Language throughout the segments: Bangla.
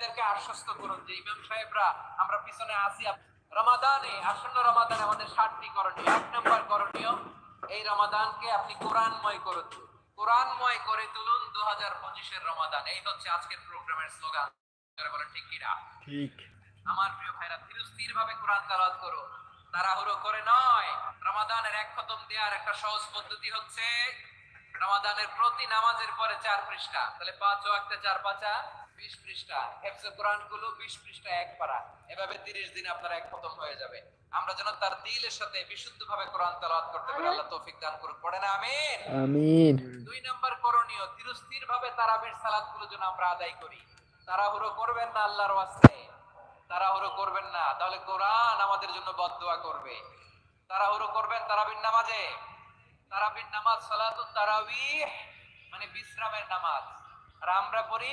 এদেরকে আশ্বস্ত করুন যে ইমাম সাহেবরা আমরা পিছনে আসি রমাদানে আসন্ন রমাদানে আমাদের ষাটটি করণীয়। এক নম্বর করণীয় এই রমাদানকে আপনি কোরআনময় করে তুলুন। কোরআনময় করে তুলুন দু হাজার পঁচিশের রমাদান। এই হচ্ছে আজকের প্রোগ্রামের স্লোগান। বলেন ঠিক কিনা ঠিক। আমার প্রিয় ভাইরা ধীরস্থির ভাবে কোরআন তালাওয়াত করো তাড়াহুড়ো করে নয় রমাদানের এক খতম দেওয়ার একটা সহজ পদ্ধতি হচ্ছে রমাদানের প্রতি নামাজের পরে চার পৃষ্ঠা। তাহলে পাঁচ ওয়াক্তে চার পাঁচা। বিশ পৃষ্ঠা হেফজে কোরআনগুলো বিশ পৃষ্ঠা এক পারা এভাবে তিরিশ দিন আপনার এক খতম হয়ে যাবে। আমরা যেন তার দিলের সাথে বিশুদ্ধ ভাবে কোরআন তালাওয়াত করতে পারি আল্লাহ তৌফিক দান করুক। পড়ে না আমিন। আমিন। দুই নম্বর করণীয় ধীরস্থির ভাবে তারাবির সালাতগুলো যেন আমরা আদায় করি। তাড়াহুড়ো করবেন না আল্লাহর ওয়াস্তে। তাড়াহুড়ো করবেন না। তাহলে কোরআন আমাদের জন্য বদদোয়া করবে। তাড়াহুড়ো করবেন তারাবির নামাজে। তারাবির নামাজ সালাতুল তারাবিহ মানে বিশ্রামের নামাজ। আর আমরা পড়ি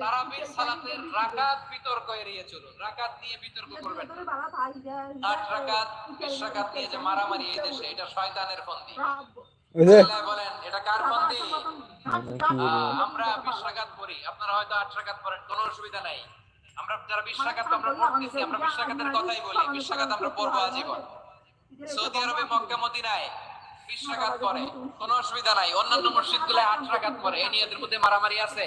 তারাবির সালাতের রাকাত বিতর্ক এড়িয়ে চলুন। রাকাত নিয়ে বিতর্ক করবেন আট রাকাত বিশ রাকাত নিয়ে যে মারামারি এই দেশে এটা শয়তানের ফন্দি। বলেন এটা কার ফন্দি? আমরা বিশ রাকাত পড়ি। আপনারা হয়তো আট রাকাত পড়েন কোনো অসুবিধা নাই। আমরা যারা বিশ রাকাত আমরা পড়তেছি আমরা বিশ রাকাতের কথাই বলি। বিশ রাকাত আমরা পড়ব আজীবন। সৌদি আরবে মক্কা মদিনায় বিশ রাকাত পড়ে কোনো অসুবিধা নাই। অন্যান্য মসজিদগুলো আট রাকাত পড়ে। এই নিয়তের মধ্যে মারামারি আছে?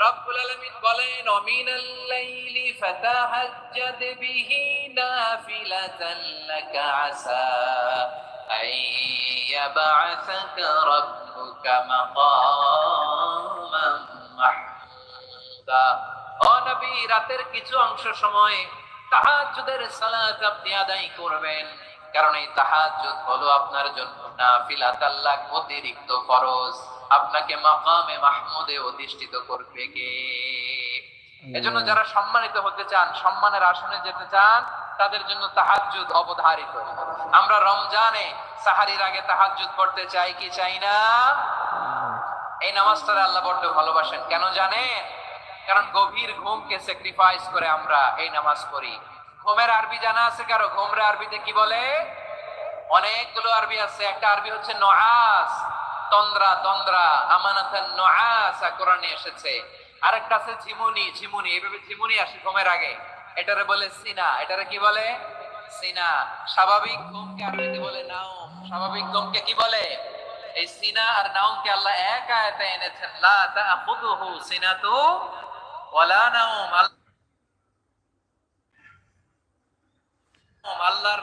রব্বুল আলামিন বলেন লাইলি ফাতাহাজ্জাদ বিহি নাফিলাতান লাকা আসা আই রাব্বুকা মাকামান মাহমুদা। ও নবী, রাতের কিছু অংশ সময় তাহাজ্জুদের সালাত আপনি আদায় করবেন, কারণ এই তাহাজ্জুদ হলো আপনার জন্য নাফিলাত আল্লাহ অতিরিক্ত ফরজ। আপনাকে মাকামে মাহমুদে অধিষ্ঠিত করবে কে? এজন্য যারা সম্মানিত হতে চান সম্মানের আসনে যেতে চান তাদের জন্য তাহাজ্জুদ অবধারিত। আমরা রমজানে সাহারির আগে তাহাজ্জুদ পড়তে চাই কি চাই না? এই নামাজটা আল্লাহ বড্ড ভালোবাসেন। কেন জানেন? কারণ গভীর ঘুমকে স্যাক্রিফাইস করে আমরা এই নামাজ পড়ি। ঘুমের আরবি জানা আছে কারও? ঘুমরে আরবিতে কি বলে? অনেকগুলো আরবি আছে। একটা আরবি হচ্ছে নআস তন্দ্রা তন্দ্রা, আমানাতান নআস কোরআনে এসেছে। আরেকটা আছে ঝিমুনি ঝিমুনি, এইভাবে ঝিমুনি আসে ঘুমের আগে। এটারে বলে সিনা। এটারে কি বলে? সিনা। স্বাভাবিক ঘুমকে আরবিতে বলে? নাওম। স্বাভাবিক ঘুমকে কি বলে? এই সিনা আর নাউমকে আল্লাহ এক আয়াতে এনেছেন, লা তাখুদুহু সিনাতু ওয়ালা আল্লাহ আল্লাহর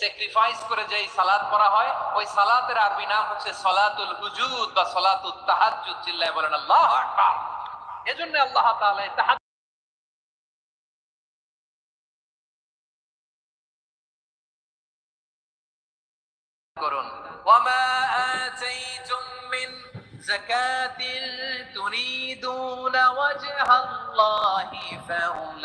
স্যাক্রিফাইস করে যে সালাত পড়া হয়, ওই সালাতের আরবি নাম হচ্ছে সলাতুল হুজুদ বা সলাতুল তাহাজ্জুদ, চিল্লায় বলেন আল্লাহু আকবার। এজন্য আল্লাহ তাআলা তাহাজ্জুদ করুন। ওয়ামা আতাইতুম মিন যাকাতিন তুরিদুনা হুমুল মুদঈফুন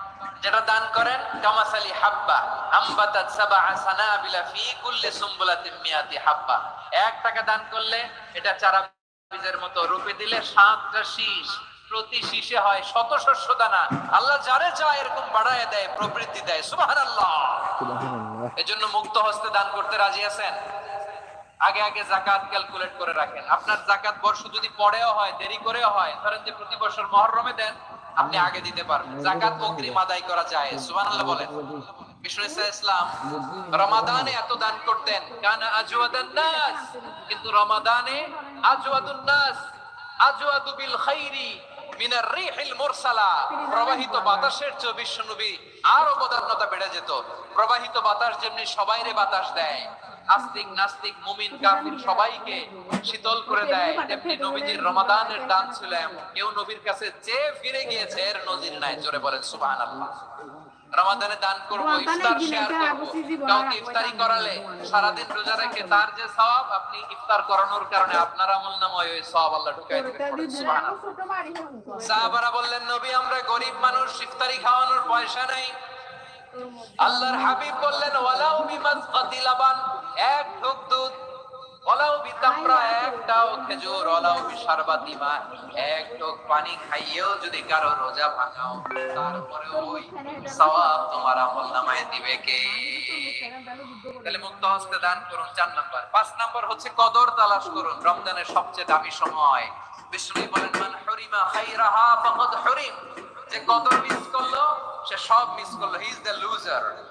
যেটা দান করেন কামাসালি হাব্বা আম্বাতাত সানাবিলা ফি কুল্লি সুম্বুলাতিন মিয়াতি হাব্বা। এক টাকা দান করলে এটা চারা বীজের মতো রূপে দিলে সাতটা শীষ প্রতি শীষে হয় শত শস্য দানা। আল্লাহ যারে এরকম বাড়ায় দেয় প্রবৃদ্ধি দেয়। সুবহানাল্লাহ। এজন্য মুক্ত হস্তে দান করতে রাজি আছেন? আগে আগে জাকাত ক্যালকুলেট করে রাখেন। আপনার জাকাত বর্ষ যদি পরেও হয় দেরি করেও হয় ধরেন যে প্রতি বছর মহরমে দেন আপনি আগে দিতে পারবেন। জাকাত অগ্রিম আদায় করা যায়। সুবহানাল্লাহ বলেন। প্রবাহিত বাতাসের চেয়ে বিশ্বনবী আরও বদান্যতা বেড়ে যেত। প্রবাহিত বাতাস যেমনি সবাইরে বাতাস দেয় আস্তিক নাস্তিক মুমিন কাফির সবাইকে শীতল করে দেয়। তেমনি নবীজির রমাদানের দান ছিল এমন। কেউ নবীর কাছে যে ফিরে গিয়েছে এর নজির নাই। জোরে বলেন সুবহানাল্লাহ। রমাদানে দান করব ইফতার শেয়ার করব। কাউকে ইফতারি করালে সারাদিন রোজা রেখে তার যে সওয়াব আপনি ইফতার করানোর কারণে আপনার আমল নামায় ওই সওয়াব আল্লাহ ঢুকাই দিবেন। সুবহানাল্লাহ। সাহাবারা বললেন নবী আমরা গরিব মানুষ ইফতারি খাওয়ানোর পয়সা নাই। আল্লাহর হাবিব বললেন ওয়ালাউ বিমাজকাতি লাবান। এক ঢোক দুধ ওয়ালাউ বিতামরা একটাও খেজুর মা এক ঢোক পানি খাইয়েও যদি কারও রোজা ভাঙাও তারপরে ওই সওয়াব তোমার আমল নামায় দিবে কে? তাহলে মুক্ত হস্তে দান করুন চার নাম্বার। পাঁচ নাম্বার হচ্ছে কদর তালাশ করুন, রমজানের সবচেয়ে দামি সময়। বিষ্ণু বলেন, মান হরিমা খাইরাহা ফাকাদ হরিম। যে কদর মিস করল, সে সব মিস করল। He is the loser